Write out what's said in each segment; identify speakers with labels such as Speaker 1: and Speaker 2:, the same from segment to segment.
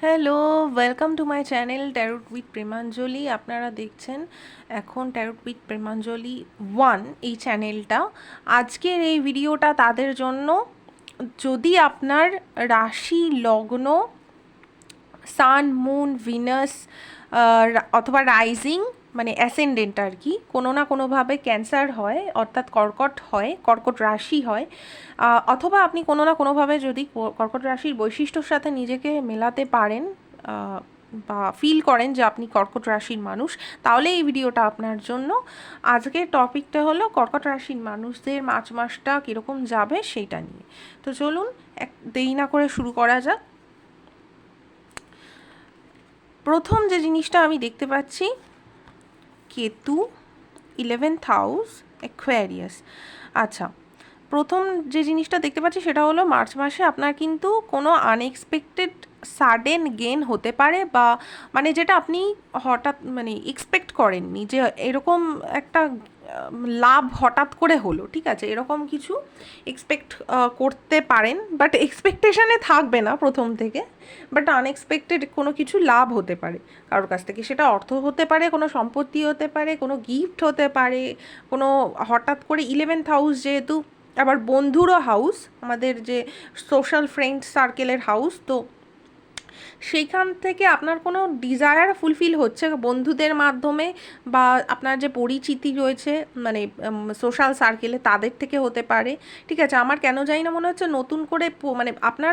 Speaker 1: Hello welcome to my channel tarot with Premanjali আপনারা দেখছেন এখন ট্যারোট উইথ প্রেমাঞ্জলি ওয়ান এই চ্যানেলটা আজকের এই ভিডিওটা তাদের জন্য যদি আপনার রাশি লগ্ন সান মুন ভিনাস অথবা রাইজিং মানে অ্যাসেন্ডেন্ট আর কি, কোনো না কোনোভাবে ক্যান্সার হয়, অর্থাৎ কর্কট হয়, কর্কট রাশি হয় অথবা আপনি কোনো না কোনোভাবে যদি কর্কট রাশির বৈশিষ্ট্যর সাথে নিজেকে মেলাতে পারেন বা ফিল করেন যে আপনি কর্কট রাশির মানুষ, তাহলে এই ভিডিওটা আপনার জন্য। আজকের টপিকটা হলো কর্কট রাশির মানুষদের মার্চ মাসটা কীরকম যাবে সেইটা নিয়ে। তো চলুন, এক, দেরি না করে শুরু করা যাক। প্রথম যে জিনিসটা আমি দেখতে পাচ্ছি কেতু ইলেভেন্থ হাউস অ্যাকোয়ারিয়াস আচ্ছা প্রথম যে জিনিসটা দেখতে পাচ্ছি সেটা হলো মার্চ মাসে আপনার কিন্তু কোনো আনএক্সপেক্টেড সাডেন গেন হতে পারে বা মানে যেটা আপনি হঠাৎ মানে এক্সপেক্ট করেননি যে এরকম একটা লাভ হঠাৎ করে হলো, ঠিক আছে? এরকম কিছু এক্সপেক্ট করতে পারেন বাট এক্সপেকটেশনে থাকবে না প্রথম থেকে বাট আনএক্সপেক্টেড কোনো কিছু লাভ হতে পারে। কারোর কাছ থেকে সেটা অর্থ হতে পারে, কোনো সম্পত্তি হতে পারে, কোনো গিফট হতে পারে, কোনো হঠাৎ করে ইলেভেন্থ হাউস যেহেতু, আবার বন্ধুরও হাউস আমাদের যে সোশ্যাল ফ্রেন্ড সার্কেলের হাউস তো সেইখান থেকে আপনার কোনো ডিজায়ার ফুলফিল হচ্ছে বন্ধুদের মাধ্যমে বা আপনার যে পরিচিতি রয়েছে মানে সোশ্যাল সার্কেলে তাদের থেকে হতে পারে? ঠিক আছে, আমার কেন জানি না মনে হচ্ছে নতুন করে মানে আপনার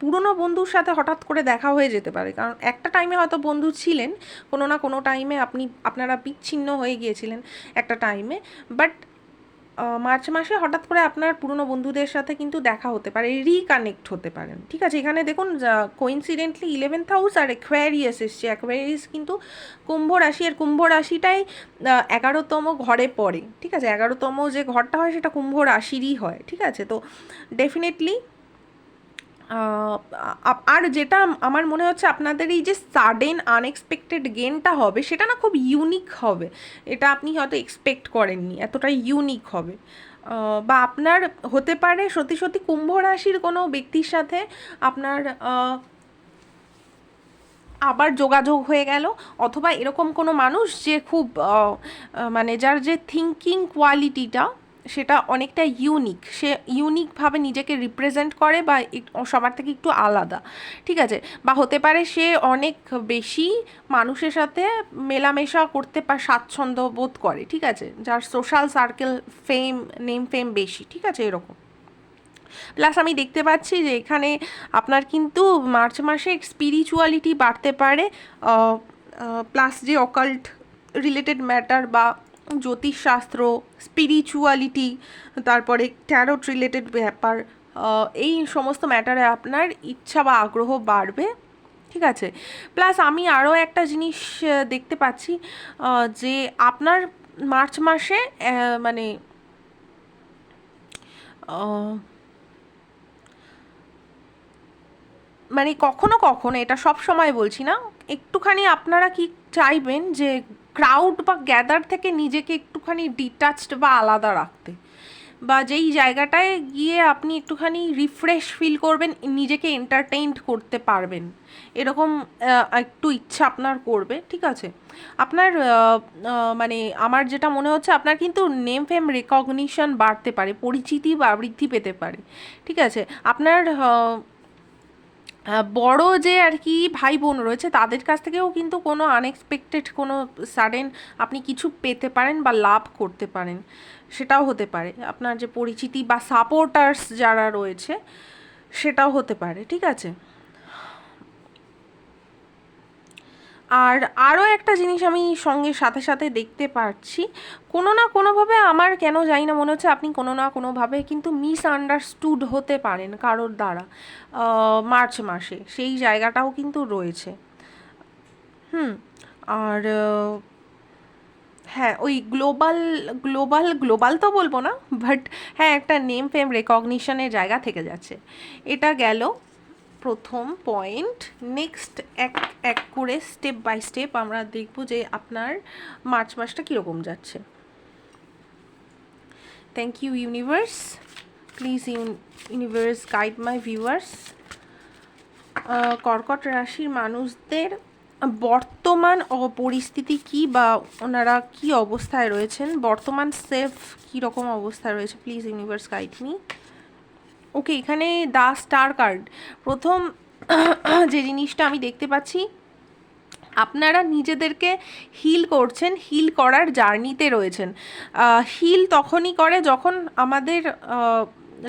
Speaker 1: পুরনো বন্ধুর সাথে হঠাৎ করে দেখা হয়ে যেতে পারে। কারণ একটা টাইমে হয়তো বন্ধু ছিলেন, কোনো না কোনো টাইমে আপনি, আপনারা বিচ্ছিন্ন হয়ে গিয়েছিলেন একটা টাইমে বাট মার্চ মাসে হঠাৎ করে আপনার পুরনো বন্ধুদের সাথে কিন্তু দেখা হতে পারে রিকানেক্ট হতে পারেন। ঠিক আছে, এখানে দেখুন কোইন্সিডেন্টলি ইলেভেন্থ হাউস আর অ্যাকোয়ারিয়াস এসছে। অ্যাকোয়ারিয়াস কিন্তু কুম্ভ রাশি আর কুম্ভ রাশিটাই এগারোতম ঘরে পড়ে। ঠিক আছে, এগারোতম যে ঘরটা হয় সেটা কুম্ভ রাশিরই হয়। ঠিক আছে, তো ডেফিনেটলি আর যেটা আমার মনে হচ্ছে আপনাদের এই যে সাডেন আনএক্সপেক্টেড গেনটা হবে, সেটা না খুব ইউনিক হবে। এটা আপনি হয়তো এক্সপেক্ট করেননি, এতটা ইউনিক হবে। বা আপনার হতে পারে সত্যি সত্যি কুম্ভ রাশির কোনো ব্যক্তির সাথে আপনার আবার যোগাযোগ হয়ে গেল, অথবা এরকম কোনো মানুষ যে খুব মানে যার যে থিঙ্কিং কোয়ালিটিটা সেটা অনেকটা ইউনিক সে ইউনিকভাবে নিজেকে রিপ্রেজেন্ট করে বা সবার থেকে একটু আলাদা। ঠিক আছে? বা হতে পারে সে অনেক বেশি মানুষের সাথে মেলামেশা করতে পা, স্বাচ্ছন্দ্য বোধ করে। ঠিক আছে? যার social circle fame name fame বেশি। ঠিক আছে? এরকম। প্লাস আমি দেখতে পাচ্ছি যে এখানে আপনার কিন্তু মার্চ মাসে স্পিরিচুয়ালিটি বাড়তে পারে প্লাস যে অকাল্ট রিলেটেড ম্যাটার বা জ্যোতিষশাস্ত্র স্পিরিচুয়ালিটি তারপরে ট্যারোট রিলেটেড ব্যাপার এই সমস্ত ম্যাটারে আপনার ইচ্ছা বা আগ্রহ বাড়বে, ঠিক আছে? প্লাস আমি আরও একটা জিনিস দেখতে পাচ্ছি যে আপনার মার্চ মাসে মানে মানে কখনো কখনো, এটা সব সময় বলছি না, একটুখানি আপনারা কি চাইবেন যে ক্রাউড বা গ্যাদার থেকে নিজেকে একটুখানি ডিটাচড বা আলাদা রাখতে। বা যেই জায়গাটায় গিয়ে আপনি একটুখানি রিফ্রেশ ফিল করবেন, নিজেকে এন্টারটেইনড করতে পারবেন। এরকম একটু ইচ্ছা আপনার করবে, ঠিক আছে? আপনার মানে আমার যেটা মনে হচ্ছে, আপনার কিন্তু নেম ফেম রেকগনিশন বাড়তে পারে, পরিচিতি বা বৃদ্ধি পেতে পারে, ঠিক আছে? আপনার বড় যে আর কি ভাই বোন রয়েছে, তাদের কাছ থেকেও কিন্তু কোনো আনএক্সপেক্টেড কোনো সাডেন আপনি কিছু পেতে পারেন বা লাভ করতে পারেন। সেটাও হতে পারে। আপনার যে পরিচিতি বা সাপোর্টার্স যারা রয়েছে, সেটাও হতে পারে। ঠিক আছে? আর আরও একটা জিনিস আমি সঙ্গে সাথে সাথে দেখতে পাচ্ছি, কোনো না কোনোভাবে আমার কেন জানি না মনে হচ্ছে আপনি কোনো না কোনোভাবে কিন্তু মিস আন্ডারস্টুড হতে পারেন কারোর দ্বারা মার্চ মাসে, সেই জায়গাটাও কিন্তু রয়েছে। হুম, আর হ্যাঁ ওই গ্লোবাল গ্লোবাল গ্লোবাল তো বলব না বাট হ্যাঁ একটা নেম ফেম রেকগনিশনের জায়গা থেকে যাচ্ছে। এটা গেল প্রথম পয়েন্ট নেক্সট এক এক করে স্টেপ বাই স্টেপ আমরা দেখব যে আপনার মার্চ মাসটা কীরকম যাচ্ছে। Thank you universe please universe guide my viewers কর্কট রাশির মানুষদের বর্তমান পরিস্থিতি কি বা ওনারা কি অবস্থায় রয়েছেন? বর্তমান সেফ কী রকম অবস্থায় রয়েছে? Please universe guide me okay, এখানে দা স্টার কার্ড। প্রথম যে জিনিসটা আমি দেখতে পাচ্ছি, আপনারা নিজেদেরকে হিল করছেন হিল করার জার্নিতে রয়েছেন। হিল তখনই করে যখন আমাদের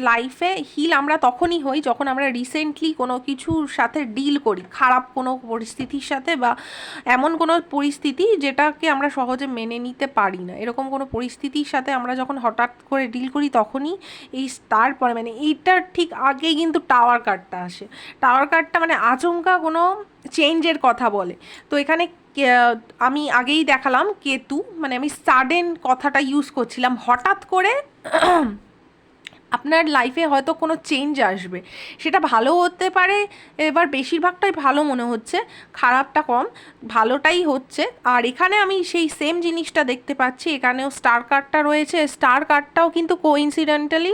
Speaker 1: লাইফে হিল আমরা তখনই হই যখন আমরা রিসেন্টলি কোনো কিছুর সাথে ডিল করি, খারাপ কোনো পরিস্থিতির সাথে বা এমন কোনো পরিস্থিতি যেটাকে আমরা সহজে মেনে নিতে পারি না। এরকম কোনো পরিস্থিতির সাথে আমরা যখন হঠাৎ করে ডিল করি তখনই এই তারপরে মানে এইটার ঠিক আগেই কিন্তু টাওয়ার কার্ডটা আসে। টাওয়ার কার্ডটা মানে আচমকা কোনো চেঞ্জের কথা বলে। তো এখানে আমি আগেই দেখালাম কেতু মানে আমি সাডেন কথাটা ইউজ করছিলাম। হঠাৎ করে আপনার লাইফে হয়তো কোনো চেঞ্জ আসবে। সেটা ভালো হতে পারে, এবার বেশিরভাগটাই ভালো মনে হচ্ছে, খারাপটা কম, ভালোটাই হচ্ছে। আর এখানে আমি সেই সেম জিনিসটা দেখতে পাচ্ছি, এখানেও স্টার কার্ডটা রয়েছে। স্টার কার্ডটাও কিন্তু কোইন্সিডেন্টালি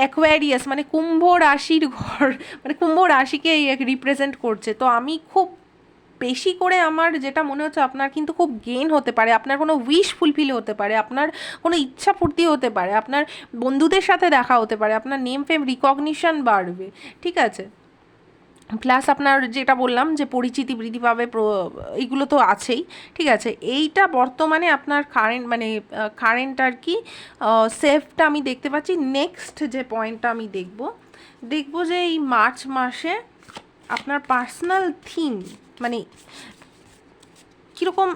Speaker 1: অ্যাকোয়ারিয়াস মানে কুম্ভ রাশির ঘর মানে কুম্ভ রাশিকে রিপ্রেজেন্ট করছে। তো আমি খুব বেশি করে আমার যেটা মনে হচ্ছে আপনার কিন্তু খুব গেন হতে পারে, আপনার কোনো উইশ ফুলফিল হতে পারে, আপনার কোনো ইচ্ছা পূর্তি হতে পারে, আপনার বন্ধুদের সাথে দেখা হতে পারে, আপনার নেম ফেম রিকগনিশন বাড়বে, ঠিক আছে? প্লাস আপনার যেটা বললাম যে পরিচিতি বৃদ্ধি পাবে এইগুলো তো আছেই, ঠিক আছে? এইটা বর্তমানে আপনার কারেন্ট মানে কারেন্ট আর কি সেফটা আমি দেখতে পাচ্ছি। নেক্সট যে পয়েন্টটা আমি দেখব দেখব যে এই মার্চ মাসে আপনার পার্সোনাল থিম মানে কীরকম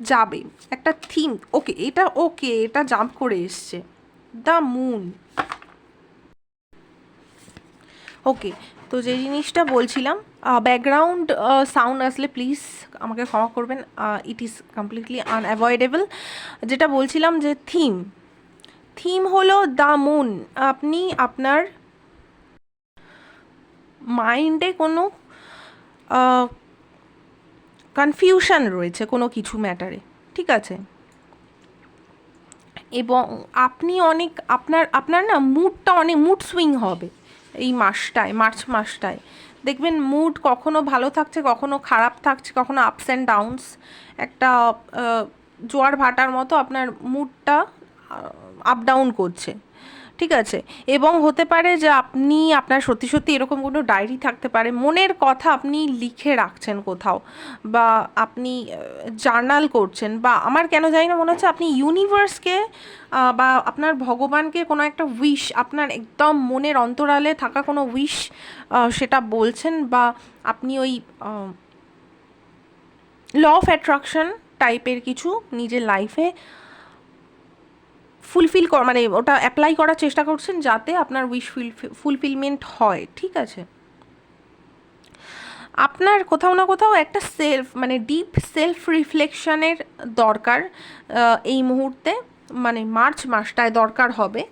Speaker 1: যাবে? একটা থিম ওকে এটা ওকে এটা জাম্প করে এসছে। দ্য মুন ওকে তো যে জিনিসটা বলছিলাম ব্যাকগ্রাউন্ড সাউন্ড আসলে প্লিজ আমাকে ক্ষমা করবেন ইট ইজ কমপ্লিটলি আনঅ্যাভয়েডেবল যেটা বলছিলাম যে থিম থিম হলো দ্য মুন আপনি আপনার মাইন্ডে কোনো কনফিউশন রয়েছে কোনো কিছু ম্যাটারে ঠিক আছে? এবং আপনি অনেক, আপনার আপনার না মুডটা অনেক মুড সুইং হবে এই মাসটায়, মার্চ মাসটায়। দেখবেন মুড কখনো ভালো থাকছে, কখনো খারাপ থাকছে, কখনো আপস অ্যান্ড ডাউনস একটা জোয়ার ভাটার মতো আপনার মুডটা আপ ডাউন করছে। ঠিক আছে? এবং হতে পারে যে আপনি, আপনার সত্যি সত্যি এরকম কোনো ডায়েরি থাকতে পারে, মনের কথা আপনি লিখে রাখছেন কোথাও বা আপনি জার্নাল করছেন বা আমার কেন জানি না মনে হচ্ছে আপনি ইউনিভার্সকে বা আপনার ভগবানকে কোনো একটা উইশ আপনার একদম মনের অন্তরালে থাকা কোনো উইশ সেটা বলছেন বা আপনি ওই ল অফ অ্যাট্রাকশন টাইপের কিছু নিজের লাইফে ফুলফিল মানে ওটা অ্যাপ্লাই করার চেষ্টা করছেন যাতে আপনার উইশ ফুলফিলমেন্ট হয়, ঠিক আছে? আপনার কোথাও না কোথাও একটা সেলফ মানে ডিপ সেলফ রিফ্লেকশনের দরকার এই মুহূর্তে মানে মার্চ মাসটায় দরকার হবে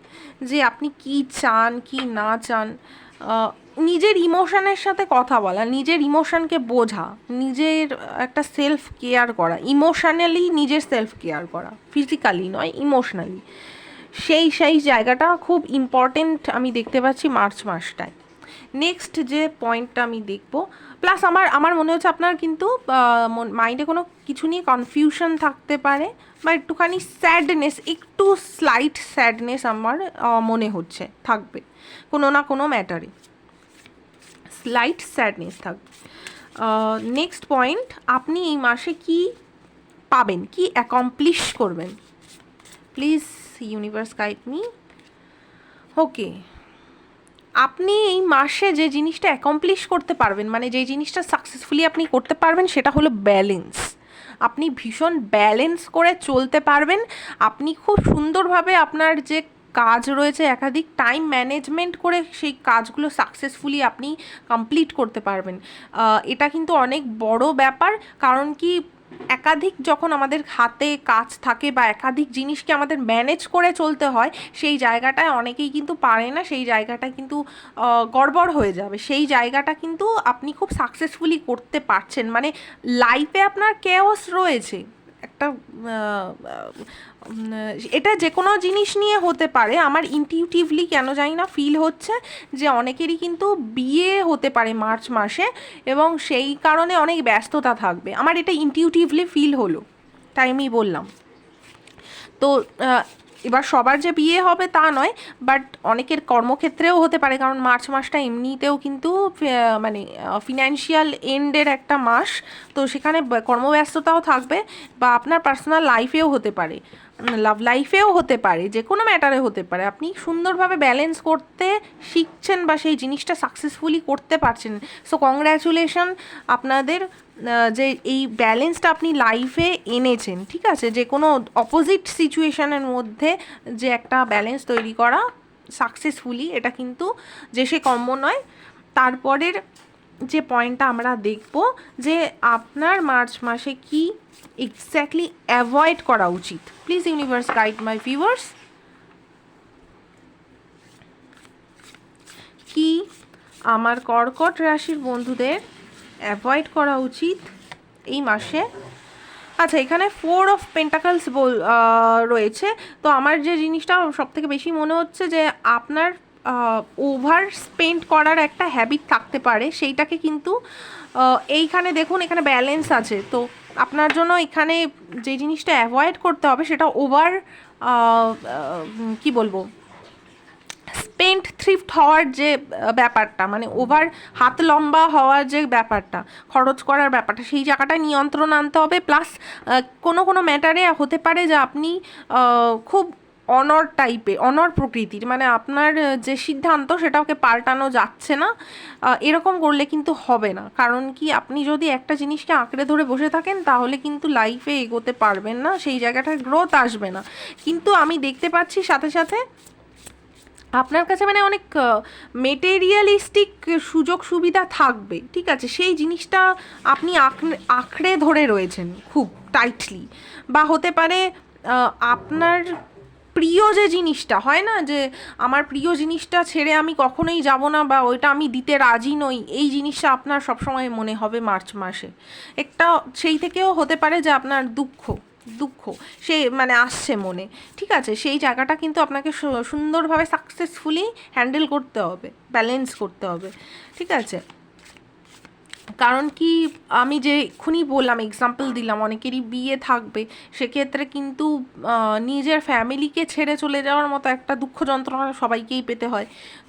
Speaker 1: যে আপনি কি চান, কি না চান নিজের ইমোশনের সাথে কথা বলা, নিজের ইমোশনকে বোঝা, নিজের একটা সেলফ কেয়ার করা ইমোশনালি নিজের সেলফ কেয়ার করা ফিজিক্যালি নয় ইমোশনালি সেই সেই জায়গাটা খুব ইম্পর্টেন্ট আমি দেখতে পাচ্ছি মার্চ মাসটায়। নেক্সট যে পয়েন্টটা আমি দেখব প্লাস আমার আমার মনে হচ্ছে আপনার কিন্তু মাইন্ডে কোনো কিছু নিয়ে কনফিউশন থাকতে পারে, বা একটুখানি স্যাডনেস একটু স্লাইট স্যাডনেস আমার মনে হচ্ছে, থাকবে, কোনো না কোনো ম্যাটারে স্লাইট স্যাডনেস থাকবে। নেক্সট পয়েন্ট আপনি এই মাসে কি পাবেন, কি অ্যাকমপ্লিশ করবেন? Please universe guide me okay আপনি এই মাসে যে জিনিসটা অ্যাকমপ্লিশ করতে পারবেন মানে যে জিনিসটা সাকসেসফুলি আপনি করতে পারবেন, সেটা হলো ব্যালেন্স আপনি ভীষণ ব্যালেন্স করে চলতে পারবেন। আপনি খুব সুন্দরভাবে আপনার যে কাজ রয়েছে একাধিক টাইম ম্যানেজমেন্ট করে সেই কাজগুলো সাকসেসফুলি আপনি কমপ্লিট করতে পারবেন। এটা কিন্তু অনেক বড় ব্যাপার, কারণ কি একাধিক যখন আমাদের হাতে কাজ থাকে বা একাধিক জিনিসকে আমাদের ম্যানেজ করে চলতে হয়, সেই জায়গাটায় অনেকেই কিন্তু পারে না, সেই জায়গাটা কিন্তু গড়বড় হয়ে যাবে। সেই জায়গাটা কিন্তু আপনি খুব সাকসেসফুলি করতে পারছেন। মানে লাইফে আপনার কেওস রয়েছে। একটা এটা যে কোনো জিনিস নিয়ে হতে পারে। আমার ইনটিউটিভলি কেন জানি না ফিল হচ্ছে যে অনেকেরই কিন্তু বিয়ে হতে পারে মার্চ মাসে এবং সেই কারণে অনেক ব্যস্ততা থাকবে। আমার এটা ইনটিউটিভলি ফিল হলো, তাই আমি বললাম। তো এবার সবার যে বিয়ে হবে তা নয় বাট অনেকের কর্মক্ষেত্রেও হতে পারে, কারণ মার্চ মাসটা এমনিতেও কিন্তু মানে ফিনান্সিয়াল এন্ডের একটা মাস। তো সেখানে কর্মব্যস্ততাও থাকবে বা আপনার পার্সোনাল লাইফেও হতে পারে। লাভ লাইফেও হতে পারে যে কোনো ম্যাটারে হতে পারে। আপনি সুন্দরভাবে ব্যালেন্স করতে শিখছেন বা সেই জিনিসটা সাকসেসফুলি করতে পারছেন। সো কংগ্র্যাচুলেশন আপনাদের যে এই ব্যালেন্সটা আপনি লাইফে এনেছেন, ঠিক আছে? যে কোনো অপোজিট সিচুয়েশানের মধ্যে যে একটা ব্যালেন্স তৈরি করা সাকসেসফুলি এটা কিন্তু যে সে কম্য নয়। তারপরের যে পয়েন্টটা আমরা দেখব যে আপনার মার্চ মাসে কি এক্স্যাক্টলি অ্যাভয়েড করা উচিত। Please universe guide my viewers কি আমার কর্কট রাশির বন্ধুদের অ্যাভয়েড করা উচিত এই মাসে? আচ্ছা এখানে ফোর অফ পেন্টাকলস বল রয়েছে। তো আমার যে জিনিসটা সব থেকে বেশি মনে হচ্ছে যে আপনার ওভার স্পেন্ড করার একটা হ্যাবিট থাকতে পারে। সেইটাকে কিন্তু এইখানে দেখুন, এখানে ব্যালেন্স আছে। তো আপনার জন্য এখানে যে জিনিসটা অ্যাভয়েড করতে হবে সেটা ওভার কি বলব? স্পেন্ট থ্রিফ্ট হওয়ার যে ব্যাপারটা মানে ওভার হাত লম্বা হওয়ার যে ব্যাপারটা, খরচ করার ব্যাপারটা, সেই জায়গাটা নিয়ন্ত্রণ আনতে হবে। প্লাস কোনো কোনো ম্যাটারে হতে পারে যে আপনি খুব অনর টাইপে অনর প্রকৃতির মানে আপনার যে সিদ্ধান্ত সেটাকে পাল্টানো যাচ্ছে না এরকম করলে কিন্তু হবে না। কারণ কি, আপনি যদি একটা জিনিসকে আঁকড়ে ধরে বসে থাকেন, তাহলে কিন্তু লাইফে এগোতে পারবেন না, সেই জায়গাটায় গ্রোথ আসবে না। কিন্তু আমি দেখতে পাচ্ছি সাথে সাথে, আপনার কাছে মানে অনেক মেটেরিয়ালিস্টিক সুযোগ সুবিধা থাকবে, ঠিক আছে? সেই জিনিসটা আপনি আঁকড়ে ধরে রয়েছেন খুব টাইটলি বা হতে পারে আপনার প্রিয় যে জিনিসটা, হয় না? যে আমার প্রিয় জিনিসটা ছেড়ে আমি কখনোই যাব না বা ওইটা আমি দিতে রাজি নই, এই জিনিসটা আপনার সবসময় মনে হবে মার্চ মাসে। একটা, সেই থেকেও হতে পারে যে আপনার দুঃখ দুঃখ, সে মানে আসছে মনে। ঠিক আছে, সেই জায়গাটা কিন্তু আপনাকে সুন্দরভাবে সাকসেসফুলি হ্যান্ডেল করতে হবে ব্যালেন্স করতে হবে। ঠিক আছে? কারণ কি, আমি যে এক্ষুনি বললাম এক্সাম্পল দিলাম, অনেকেরই বিয়ে থাকবে, সেক্ষেত্রে কিন্তু নিজের ফ্যামিলিকে ছেড়ে চলে যাওয়ার মতো একটা দুঃখ যন্ত্রণা সবাইকেই পেতে হয়।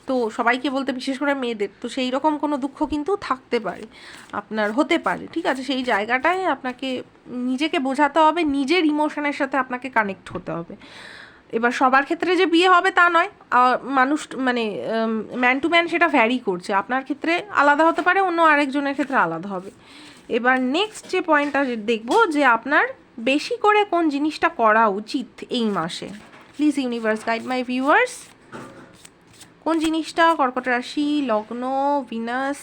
Speaker 1: তো সবাইকে বলতে বিশেষ করে মেয়েদের, তো সেই রকম কোনো দুঃখ কিন্তু থাকতে পারে, আপনার হতে পারে, ঠিক আছে? সেই জায়গাটায় আপনাকে নিজেকে বোঝাতে হবে, নিজের ইমোশনের সাথে আপনাকে কানেক্ট হতে হবে। এবার সবার ক্ষেত্রে যে বিয়ে হবে তা নয় মানুষ মানে ম্যান টু ম্যান সেটা ভ্যারি করছে। আপনার ক্ষেত্রে আলাদা হতে পারে, অন্য আরেকজনের ক্ষেত্রে আলাদা হবে। এবার নেক্সট যে পয়েন্টটা দেখব যে আপনার বেশি করে কোন জিনিসটা করা উচিত এই মাসে। Please universe guide my viewers কোন জিনিসটা কর্কট রাশি, লগ্ন ভিনাস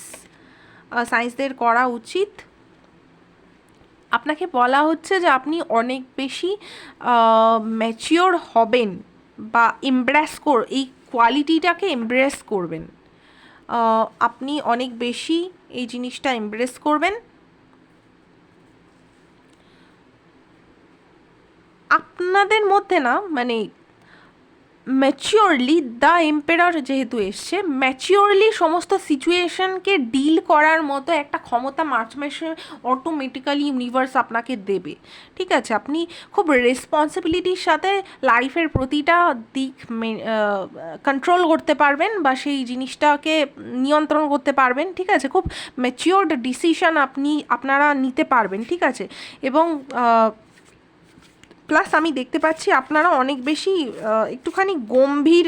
Speaker 1: সায়েন্সদের করা উচিত? আপনাকে বলা হচ্ছে যে আপনি অনেক বেশি ম্যাচিওর হবেন বা এমব্রেস কর, এই কোয়ালিটিটাকে এমব্রেস করবেন। আপনি অনেক বেশি এই জিনিসটা এমব্রেস করবেন। আপনাদের মধ্যে না মানে ম্যাচিওরলি দ্য এম্পেরার যেহেতু এসছে ম্যাচিওরলি সমস্ত সিচুয়েশনকে ডিল করার মতো একটা ক্ষমতা মার্চ মাসে অটোমেটিক্যালি ইউনিভার্স আপনাকে দেবে। ঠিক আছে? আপনি খুব রেসপন্সিবিলিটির সাথে লাইফের প্রতিটা দিক কন্ট্রোল করতে পারবেন বা সেই জিনিসটাকে নিয়ন্ত্রণ করতে পারবেন। ঠিক আছে? খুব ম্যাচিওর্ড ডিসিশন আপনি, আপনারা নিতে পারবেন। ঠিক আছে? এবং প্লাস আমি দেখতে পাচ্ছি আপনারা অনেক বেশি একটুখানি গম্ভীর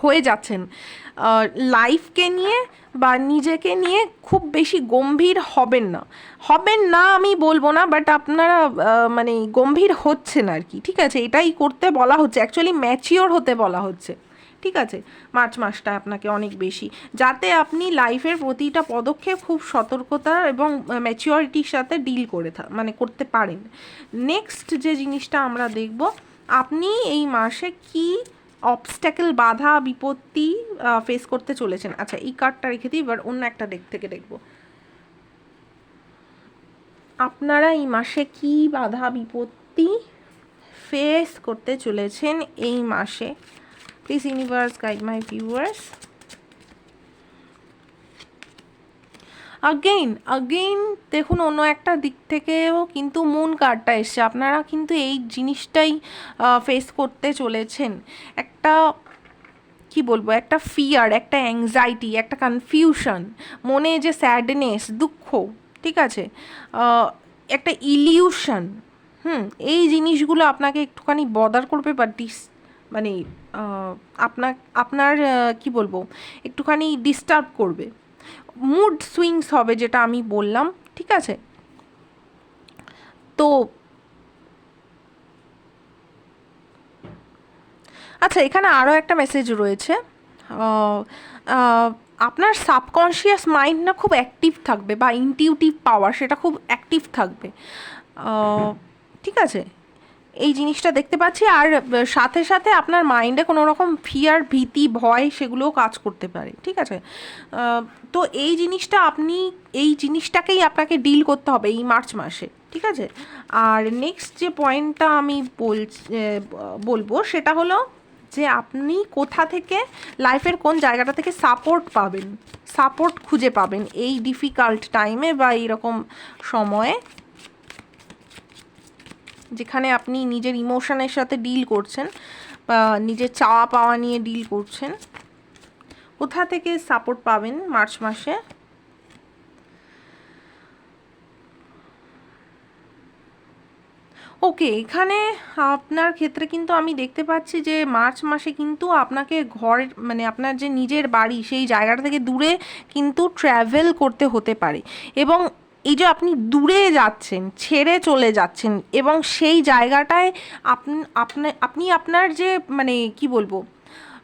Speaker 1: হয়ে যাচ্ছেন। লাইফকে নিয়ে বা নিজেকে নিয়ে খুব বেশি গম্ভীর হবেন না। হবেন না আমি বলব না বাট আপনারা মানে গম্ভীর হচ্ছেন আর কি। ঠিক আছে, এটাই করতে বলা হচ্ছে। অ্যাকচুয়ালি ম্যাচিওর হতে বলা হচ্ছে। ঠিক আছে? মার্চ মাসটা আপনাকে অনেক বেশি। যাতে আপনি লাইফের প্রতিটা পদক্ষেপ খুব সতর্কতা এবং ম্যাচিওরিটির সাথে ডিল করে মানে করতে পারেন। নেক্সট যে জিনিসটা আমরা দেখব, আপনি এই মাসে কি অবস্ট্যাকেল বাধা, বিপত্তি ফেস করতে চলেছেন? আচ্ছা এই কার্ডটা রেখে দিই, এবার অন্য একটা ডেক থেকে দেখব। আপনারা এই মাসে কি বাধা, বিপত্তি ফেস করতে চলেছেন এই মাসে? Please universe guide my viewers again again দেখুন, অন্য একটা দিক থেকেও কিন্তু মুন কার্ডটা এসছে। আপনারা কিন্তু এই জিনিসটাই ফেস করতে চলেছেন। একটা, কি বলব, একটা ফিয়ার একটা অ্যাংজাইটি একটা কনফিউশন মনে যে স্যাডনেস দুঃখ, ঠিক আছে? একটা ইলিউশন হুম, এই জিনিসগুলো আপনাকে একটুখানি বদার করবে বা ডিস মানে আপনার আপনার কি বলব, একটুখানি ডিস্টার্ব করবে। মুড সুইংস হবে যেটা আমি বললাম, ঠিক আছে? তো আচ্ছা এখানে আরও একটা মেসেজ রয়েছে। আপনার সাবকনশিয়াস মাইন্ড না খুব অ্যাক্টিভ থাকবে বা ইনটিউটিভ পাওয়ার সেটা খুব অ্যাক্টিভ থাকবে। ঠিক আছে? এই জিনিসটা দেখতে পাচ্ছি, আর সাথে সাথে আপনার মাইন্ডে কোনো রকম ফিয়ার ভীতি, ভয় সেগুলোও কাজ করতে পারে, ঠিক আছে? তো এই জিনিসটা আপনি, এই জিনিসটাকেই আপনাকে ডিল করতে হবে এই মার্চ মাসে, ঠিক আছে? আর নেক্সট যে পয়েন্টটা আমি বল বলব সেটা হলো যে আপনি কোথা থেকে লাইফের কোন জায়গাটা থেকে সাপোর্ট পাবেন সাপোর্ট খুঁজে পাবেন এই ডিফিকাল্ট টাইমে বা এইরকম সময়ে। যেখানে আপনি নিজের ইমোশনের সাথে ডিল করছেন বা নিজের চাওয়া পাওয়া নিয়ে ডিল করছেন, কোথা থেকে সাপোর্ট পাবেন মার্চ মাসে? ওকে, এখানে আপনার ক্ষেত্রে কিন্তু আমি দেখতে পাচ্ছি যে মার্চ মাসে কিন্তু আপনাকে ঘর মানে আপনার যে নিজের বাড়ি সেই জায়গাটা থেকে দূরে কিন্তু ট্র্যাভেল করতে হতে পারে। এবং এই যে আপনি দূরে যাচ্ছেন, ছেড়ে চলে যাচ্ছেন এবং সেই জায়গাটায় আপনি আপনি আপনি আপনার যে মানে কি বলব,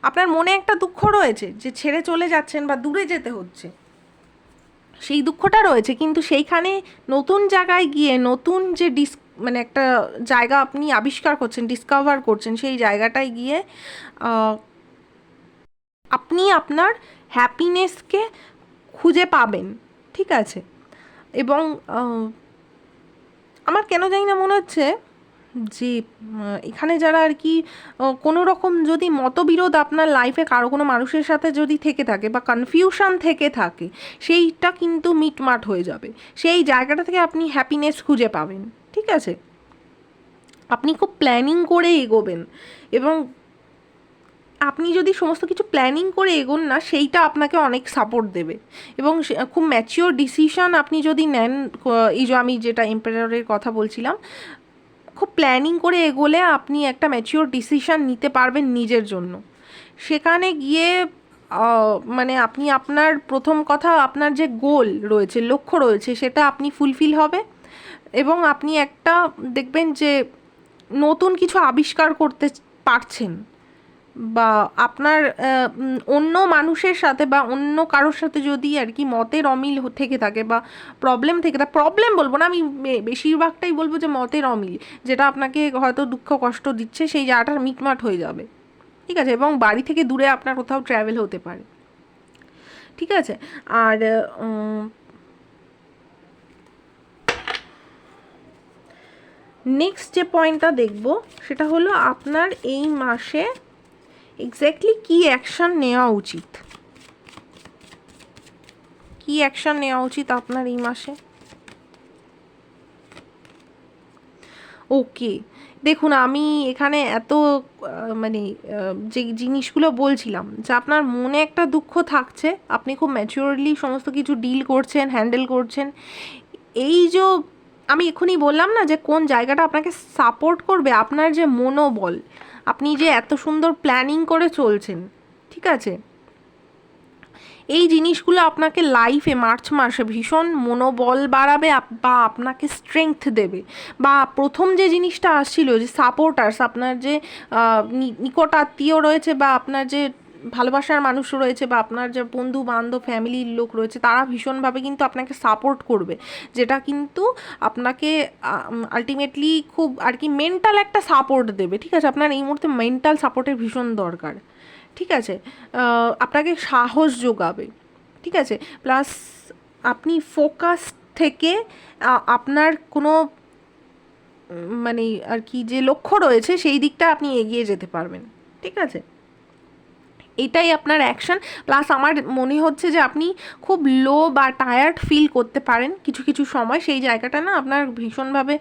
Speaker 1: আপনার মনে একটা দুঃখ রয়েছে যে ছেড়ে চলে যাচ্ছেন বা দূরে যেতে হচ্ছে। সেই দুঃখটা রয়েছে, কিন্তু সেইখানে নতুন জায়গায় গিয়ে নতুন যে ডিস মানে একটা জায়গা আপনি আবিষ্কার করছেন ডিসকভার করছেন, সেই জায়গাটায় গিয়ে আপনি আপনার হ্যাপিনেসকে খুঁজে পাবেন, ঠিক আছে? এবং আমার কেন জানি না মনে হচ্ছে যে এখানে যারা আর কি কোনো রকম যদি মতবিরোধ আপনার লাইফে কারও কোনো মানুষের সাথে যদি থেকে থাকে বা কনফিউশন থেকে থাকে, সেইটা কিন্তু মিটমাট হয়ে যাবে। সেই জায়গাটা থেকে আপনি হ্যাপিনেস খুঁজে পাবেন, ঠিক আছে? আপনি খুব প্ল্যানিং করে এগোবেন এবং আপনি যদি সমস্ত কিছু প্ল্যানিং করে এগোন না, সেইটা আপনাকে অনেক সাপোর্ট দেবে। এবং খুব ম্যাচিওর ডিসিশন আপনি যদি নেন এই যে আমি যেটা এম্পায়ারের কথা বলছিলাম, খুব প্ল্যানিং করে এগোলে আপনি একটা ম্যাচিওর ডিসিশন নিতে পারবেন নিজের জন্য। সেখানে গিয়ে মানে আপনি আপনার প্রথম কথা, আপনার যে গোল রয়েছে, লক্ষ্য রয়েছে, সেটা আপনি ফুলফিল হবে। এবং আপনি একটা দেখবেন যে নতুন কিছু আবিষ্কার করতে পারছেন। বা আপনার অন্য মানুষের সাথে বা অন্য কারোর সাথে যদি আর কি মতের অমিল থেকে থাকে বা প্রবলেম থেকে থাকে প্রবলেম বলব না, আমি বেশিরভাগটাই বলব যে মতের অমিল, যেটা আপনাকে হয়তো দুঃখ, কষ্ট দিচ্ছে, সেই জায়গাটা মিটমাট হয়ে যাবে। ঠিক আছে? এবং বাড়ি থেকে দূরে আপনার কোথাও ট্র্যাভেল হতে পারে। ঠিক আছে? আর নেক্সট যে পয়েন্টটা দেখব, সেটা হলো আপনার এই মাসে এক্স্যাক্টলি কী অ্যাকশন নেওয়া উচিত? কী অ্যাকশন নেওয়া উচিত আপনার এই মাসে? ওকে দেখুন, আমি এখানে এত মানে যে জিনিসগুলো বলছিলাম, যে আপনার মনে একটা দুঃখ থাকছে, আপনি খুব ম্যাচিওরলি সমস্ত কিছু ডিল করছেন হ্যান্ডেল করছেন, এই যে আমি এখনই বললাম না যে কোন জায়গাটা আপনাকে সাপোর্ট করবে, আপনার যে মনোবল আপনি যে এত সুন্দর প্ল্যানিং করে চলছেন, ঠিক আছে? এই জিনিসগুলো আপনাকে লাইফে মার্চ মাসে ভীষণ মনোবল বাড়াবে বা আপনাকে স্ট্রেংথ দেবে। বা প্রথম যে জিনিসটা আসছিল যে সাপোর্টার্স আপনার যে নিকট আত্মীয় রয়েছে বা আপনার যে ভালোবাসার মানুষ রয়েছে বা আপনার যে বন্ধু, বান্ধব ফ্যামিলির লোক রয়েছে, তারা ভীষণভাবে কিন্তু আপনাকে সাপোর্ট করবে। যেটা কিন্তু আপনাকে আলটিমেটলি খুব আর কি মেন্টাল একটা সাপোর্ট দেবে। ঠিক আছে? আপনার এই মুহূর্তে মেন্টাল সাপোর্টের ভীষণ দরকার। ঠিক আছে? আপনাকে সাহস যোগাবে। ঠিক আছে? প্লাস আপনি ফোকাস থেকে আপনার কোনো মানে আর কি যে লক্ষ্য রয়েছে, সেই দিকটা আপনি এগিয়ে যেতে পারবেন। ঠিক আছে? এটাই আপনার অ্যাকশন প্লাস আমার মনে হচ্ছে যে আপনি খুব লো বা টায়ার্ড ফিল করতে পারেন কিছু কিছু সময়। সেই জায়গাটা না আপনার ভীষণভাবে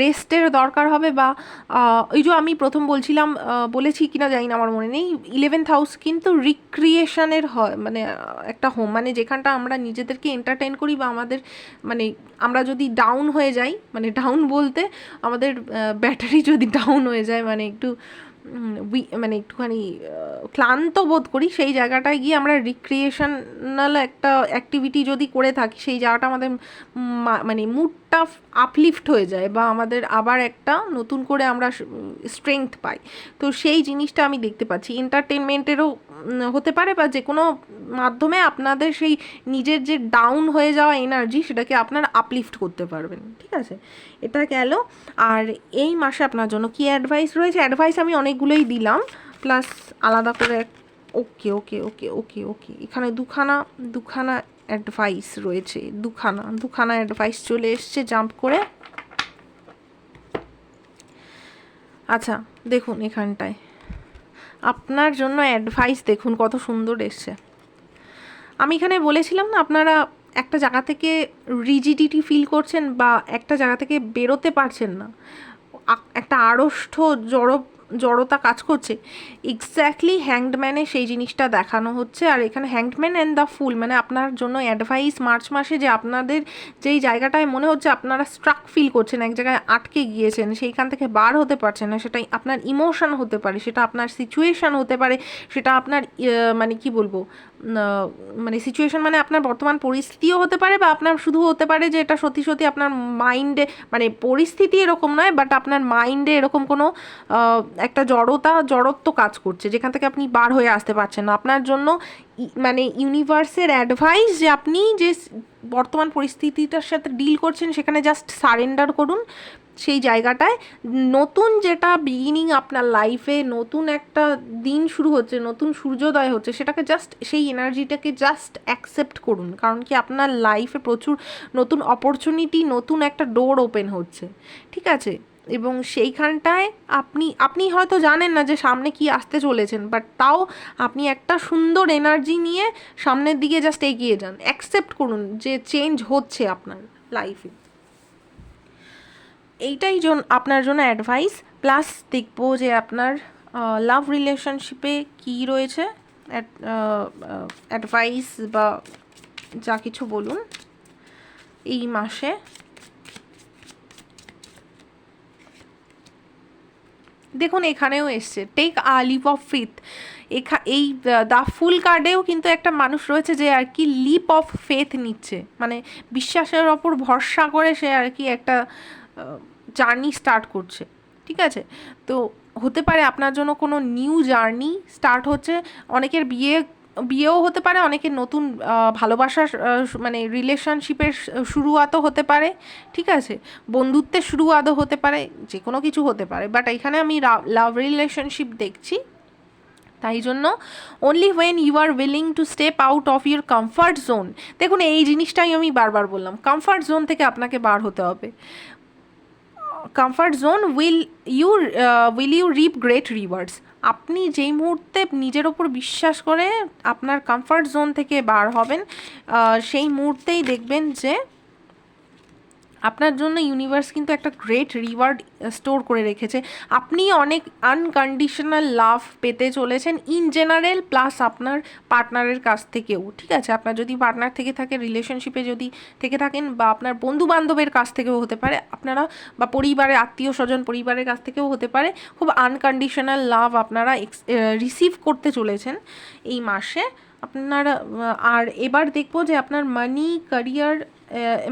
Speaker 1: রেস্টের দরকার হবে বা ওই যে আমি প্রথম বলছিলাম বলেছি কিনা জানি না, আমার মনে নেই। ইলেভেন্থ হাউস কিন্তু রিক্রিয়েশনের হয় মানে একটা হোম মানে যেখানটা আমরা নিজেদেরকে এন্টারটেন করি বা আমাদের মানে আমরা যদি ডাউন হয়ে যাই মানে ডাউন বলতে আমাদের ব্যাটারি যদি ডাউন হয়ে যায় মানে একটু মানে একটুখানি ক্লান্ত বোধ করি। সেই জায়গাটায় গিয়ে আমরা রিক্রিয়েশনাল একটা অ্যাক্টিভিটি যদি করে থাকি, সেই জায়গাটা আমাদের মানে মানে মুডটা আপলিফট হয়ে যায় বা আমাদের আবার একটা নতুন করে আমরা স্ট্রেংথ পাই। তো সেই জিনিসটা আমি দেখতে পাচ্ছি। এন্টারটেনমেন্টেরও হতে পারে বা যে কোনো মাধ্যমে আপনাদের সেই নিজের যে ডাউন হয়ে যাওয়া এনার্জি সেটাকে আপনার আপলিফট করতে পারবেন। ঠিক আছে? এটা গেল। আর এই মাসে আপনার জন্য কি অ্যাডভাইস রয়েছে? অ্যাডভাইস আমি অনেকগুলোই দিলাম। প্লাস আলাদা করে ওকে ওকে ওকে ওকে ওকে এখানে দুখানা দুখানা অ্যাডভাইস রয়েছে। দুখানা দুখানা অ্যাডভাইস চলে এসছে জাম্প করে। আচ্ছা দেখুন এখানটায়। আপনার জন্য অ্যাডভাইস দেখুন কত সুন্দর এসছে। আমি এখানে বলেছিলাম না, আপনারা একটা জায়গা থেকে রিজিডিটি ফিল করছেন বা একটা জায়গা থেকে বেরোতে পারছেন না। একটা আড়ষ্ট জড় জড়তা কাজ করছে। এক্স্যাক্টলি হ্যাংডম্যানে সেই জিনিসটা দেখানো হচ্ছে। আর এখানে হ্যাংডম্যান অ্যান্ড দ্য ফুল মানে আপনার জন্য অ্যাডভাইস মার্চ মাসে যে আপনাদের যেই জায়গাটায় মনে হচ্ছে আপনারা স্ট্রাক ফিল করছেন এক জায়গায় আটকে গিয়েছেন সেইখান থেকে বার হতে পারছেন না সেটাই আপনার ইমোশন হতে পারে সেটা আপনার সিচুয়েশান হতে পারে সেটা আপনার ইয়ে, মানে কি বলব মানে সিচুয়েশন মানে আপনার বর্তমান পরিস্থিতিও হতে পারে বা আপনার শুধু হতে পারে যে এটা সত্যি সত্যি আপনার মাইন্ডে মানে পরিস্থিতি এরকম নয় বাট আপনার মাইন্ডে এরকম কোনো একটা জড়তা, জড়ত্ব কাজ করছে, যেখান থেকে আপনি বার হয়ে আসতে পারছেন না। আপনার জন্য মানে ইউনিভার্সের অ্যাডভাইস যে আপনি যে বর্তমান পরিস্থিতিটার সাথে ডিল করছেন, সেখানে জাস্ট সারেন্ডার করুন সেই জায়গাটায়। নতুন যেটা বিগিনিং আপনার লাইফে নতুন একটা দিন শুরু হচ্ছে, নতুন সূর্যোদয় হচ্ছে, সেটাকে জাস্ট সেই এনার্জিটাকে জাস্ট অ্যাকসেপ্ট করুন। কারণ কি আপনার লাইফে প্রচুর নতুন অপরচুনিটি নতুন একটা ডোর ওপেন হচ্ছে। ঠিক আছে? এবং সেইখানটায় আপনি আপনি হয়তো জানেন না যে সামনে কি আসতে চলেছেন বাট তাও আপনি একটা সুন্দর এনার্জি নিয়ে সামনের দিকে জাস্ট এগিয়ে যান। অ্যাকসেপ্ট করুন যে চেঞ্জ হচ্ছে আপনার লাইফে এইটাই জন, আপনার জন্য অ্যাডভাইস প্লাস দেখব যে আপনার লাভ রিলেশনশিপে কী রয়েছে। অ্যাডভাইস বা যা কিছু বলুন এই মাসে। দেখুন, এখানেও এসছে। Take a leap of faith এখা, এই দ্য ফুল কার্ডেও কিন্তু একটা মানুষ রয়েছে যে আর কি লিপ অফ ফেথ নিচ্ছে। মানে বিশ্বাসের ওপর ভরসা করে সে আর কি একটা জার্নি স্টার্ট করছে। ঠিক আছে? তো হতে পারে আপনার জন্য কোনো নিউ জার্নি স্টার্ট হচ্ছে। অনেকের বিয়ে বিয়েও হতে পারে, অনেকের নতুন ভালোবাসার মানে রিলেশনশিপের শুরুয়াতও হতে পারে, ঠিক আছে? বন্ধুত্বের শুরুয়াতও হতে পারে যে কোনো কিছু হতে পারে বাট এখানে আমি লাভ রিলেশনশিপ দেখছি। তাই জন্য only when you are willing to step out of your comfort zone দেখুন এই জিনিসটাই আমি বারবার বললাম কমফর্ট জোন থেকে আপনাকে বার হতে হবে। Comfort zone will you will you reap great rewards আপনি যেই মুহূর্তে নিজের ওপর বিশ্বাস করে আপনার কমফর্ট জোন থেকে বার হবেন সেই মুহূর্তেই দেখবেন যে আপনার জন্য ইউনিভার্স কিন্তু একটা গ্রেট রিওয়ার্ড স্টোর করে রেখেছে। আপনি অনেক আনকন্ডিশনাল লাভ পেতে চলেছেন ইন জেনারেল প্লাস আপনার পার্টনারের কাছ থেকেও, ঠিক আছে? আপনার যদি পার্টনার থেকে থাকে রিলেশনশিপে যদি থেকে থাকেন বা আপনার বন্ধু বান্ধবের কাছ থেকেও হতে পারে, আপনারা বা পরিবারের আত্মীয় স্বজন পরিবারের কাছ থেকেও হতে পারে, খুব আনকন্ডিশনাল লাভ আপনারা রিসিভ করতে চলেছেন এই মাসে। আপনারা আর এবার দেখব যে আপনার মানি ক্যারিয়ার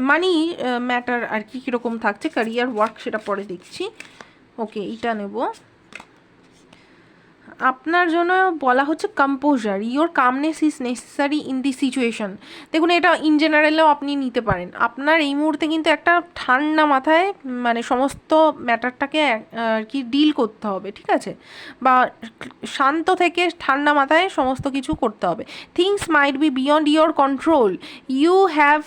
Speaker 1: মানি ম্যাটার আর কি কীরকম থাকছে ক্যারিয়ার ওয়ার্ক সেটা পরে দেখছি। ওকে এটা নেব। আপনার জন্য বলা হচ্ছে composure your calmness is necessary in the situation দেখুন, এটা ইন জেনারেলেও আপনি নিতে পারেন। আপনার এই মুহূর্তে কিন্তু একটা ঠান্ডা মাথায় মানে সমস্ত ম্যাটারটাকে আর কি ডিল করতে হবে, ঠিক আছে? বা শান্ত থেকে ঠান্ডা মাথায় সমস্ত কিছু করতে হবে। Things might be beyond your control you have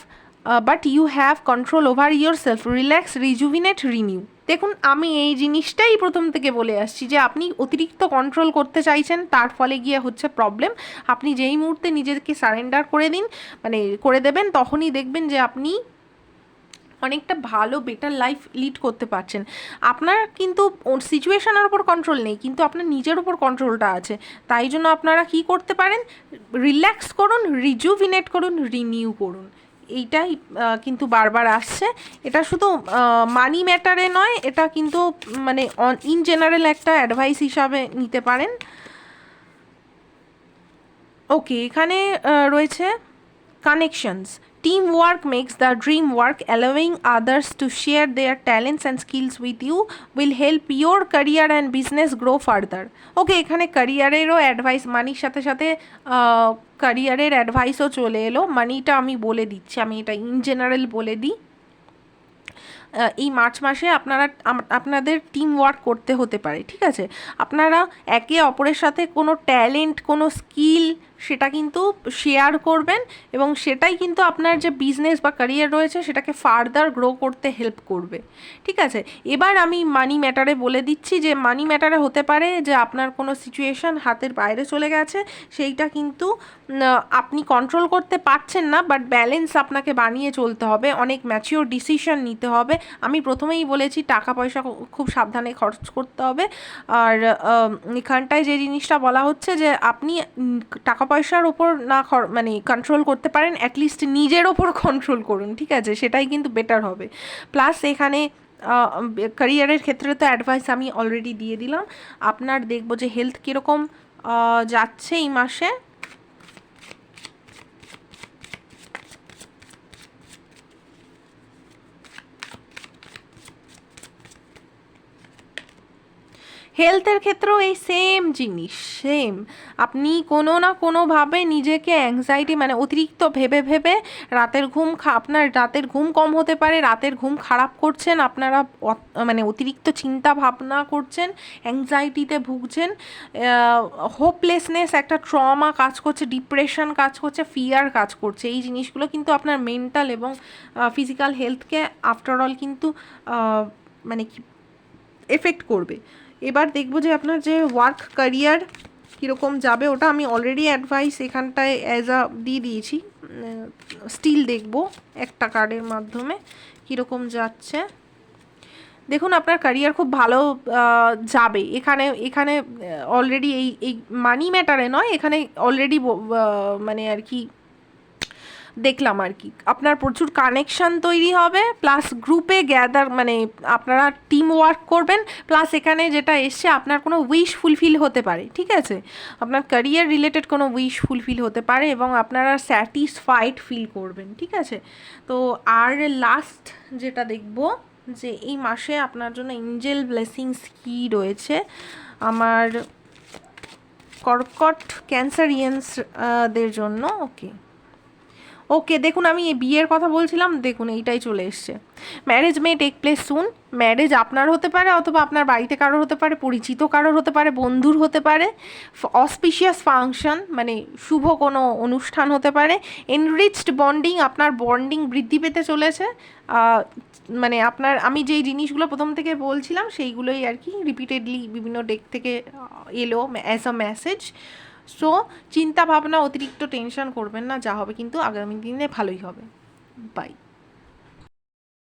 Speaker 1: but you have control over your self relax rejuvenate renew দেখুন, আমি এই জিনিসটাই প্রথম থেকে বলে আসছি যে আপনি অতিরিক্ত কন্ট্রোল করতে চাইছেন, তার ফলে গিয়ে হচ্ছে প্রবলেম আপনি যেই মুহূর্তে নিজেকে সারেন্ডার করে দিন মানে করে দেবেন, তখনই দেখবেন যে আপনি অনেকটা ভালো বেটার লাইফ লিড করতে পারছেন। আপনার কিন্তু সিচুয়েশনের ওপর কন্ট্রোল নেই, কিন্তু আপনার নিজের ওপর কন্ট্রোলটা আছে। তাই জন্য আপনারা কি করতে পারেন? রিল্যাক্স করুন রিজুভিনেট করুন রিনিউ করুন। এইটাই কিন্তু বারবার আসছে। এটা শুধু মানি ম্যাটারে নয়, এটা কিন্তু মানে ইন জেনারেল একটা অ্যাডভাইস হিসাবে নিতে পারেন। ওকে এখানে রয়েছে connections team work makes the dream work allowing others to share their talents and skills with you will help your career and business grow further okay এখানে ক্যারিয়ারেরও অ্যাডভাইস মানির সাথে সাথে ক্যারিয়ারের অ্যাডভাইসও চলে এলো। মানিটা আমি বলে দিচ্ছি, আমি এটা ইন জেনারেল বলে দিই। এই মার্চ মাসে আপনারা আপনাদের টিম ওয়ার্ক করতে হতে পারে, ঠিক আছে? আপনারা একে অপরের সাথে কোনো ট্যালেন্ট কোনো স্কিল সেটা কিন্তু শেয়ার করবেন এবং সেটাই কিন্তু আপনার যে বিজনেস বা ক্যারিয়ার রয়েছে সেটাকে ফার্দার গ্রো করতে হেল্প করবে। ঠিক আছে? এবার আমি মানি ম্যাটারে বলে দিচ্ছি যে মানি ম্যাটারে হতে পারে যে আপনার কোনো সিচুয়েশন হাতের বাইরে চলে গেছে, সেইটা কিন্তু আপনি কন্ট্রোল করতে পারছেন না বাট ব্যালেন্স আপনাকে বানিয়ে চলতে হবে, অনেক ম্যাচিওর ডিসিশন নিতে হবে। আমি প্রথমেই বলেছি টাকা পয়সা খুব সাবধানে খরচ করতে হবে। আর এখানটায় যে জিনিসটা বলা হচ্ছে যে আপনি টাকা পয়সার ওপর না মানে কন্ট্রোল করতে পারেন অ্যাটলিস্ট নিজের ওপর কন্ট্রোল করুন, ঠিক আছে? সেটাই কিন্তু বেটার হবে। প্লাস এখানে ক্যারিয়ারের ক্ষেত্রে তো অ্যাডভাইস আমি অলরেডি দিয়ে দিলাম। আপনার দেখব যে হেলথ কীরকম যাচ্ছে এই মাসে। হেলথের ক্ষেত্রেও এই সেম জিনিস সেম আপনি কোনো না কোনোভাবে নিজেকে অ্যাংজাইটি মানে অতিরিক্ত ভেবে ভেবে রাতের ঘুম আপনার রাতের ঘুম কম হতে পারে, রাতের ঘুম খারাপ করছেন, আপনারা মানে অতিরিক্ত চিন্তা ভাবনা করছেন অ্যাংজাইটিতে ভুগছেন হোপলেসনেস একটা ট্রমা কাজ করছে ডিপ্রেশন কাজ করছে ফিয়ার কাজ করছে। এই জিনিসগুলো কিন্তু আপনার মেন্টাল এবং ফিজিক্যাল হেলথকে আফটারঅল কিন্তু মানে কি এফেক্ট করবে। এবার দেখব যে আপনার যে ওয়ার্ক ক্যারিয়ার কীরকম যাবে, ওটা আমি অলরেডি অ্যাডভাইস এখানটায় অ্যাজ আ দিয়ে দিয়েছি। স্টিল দেখব একটা কার্ডের মাধ্যমে কীরকম যাচ্ছে। দেখুন, আপনার ক্যারিয়ার খুব ভালো যাবে। এখানে এখানে অলরেডি এই এই মানি ম্যাটারে নয়, এখানে অলরেডি মানে আর কি দেখলাম আর কি। আপনার প্রচুর কানেকশন তৈরি হবে প্লাস গ্রুপে গ্যাদার মানে আপনারা টিম ওয়ার্ক করবেন প্লাস এখানে যেটা এসছে, আপনার কোনো উইশ ফুলফিল হতে পারে, ঠিক আছে? আপনার ক্যারিয়ার রিলেটেড কোনো উইশ ফুলফিল হতে পারে এবং আপনারা স্যাটিসফাইড ফিল করবেন, ঠিক আছে? তো আর লাস্ট যেটা দেখব, যে এই মাসে আপনার জন্য এঞ্জেল ব্লেসিংস কী রয়েছে? আমার কর্কট ক্যান্সারিয়ান্স দের জন্য ওকে ওকে দেখুন, আমি এই বিয়ের কথা বলছিলাম, দেখুন, এইটাই চলে এসছে। Marriage may take place soon marriage আপনার হতে পারে, অথবা আপনার বাড়িতে কারোর হতে পারে, পরিচিত কারোর হতে পারে, বন্ধুর হতে পারে। অসপিশিয়াস ফাংশন মানে শুভ কোনো অনুষ্ঠান হতে পারে। এনরিচড বন্ডিং আপনার বন্ডিং বৃদ্ধি পেতে চলেছে। মানে আপনার, আমি যেই জিনিসগুলো প্রথম থেকে বলছিলাম, সেইগুলোই আর কি রিপিটেডলি বিভিন্ন ডেক থেকে এলো অ্যাজ আ মেসেজ সো চিন্তা ভাবনা অতিরিক্ত টেনশন করবেন না, যা হবে, কিন্তু আগামী দিনে ভালোই হবে। বাই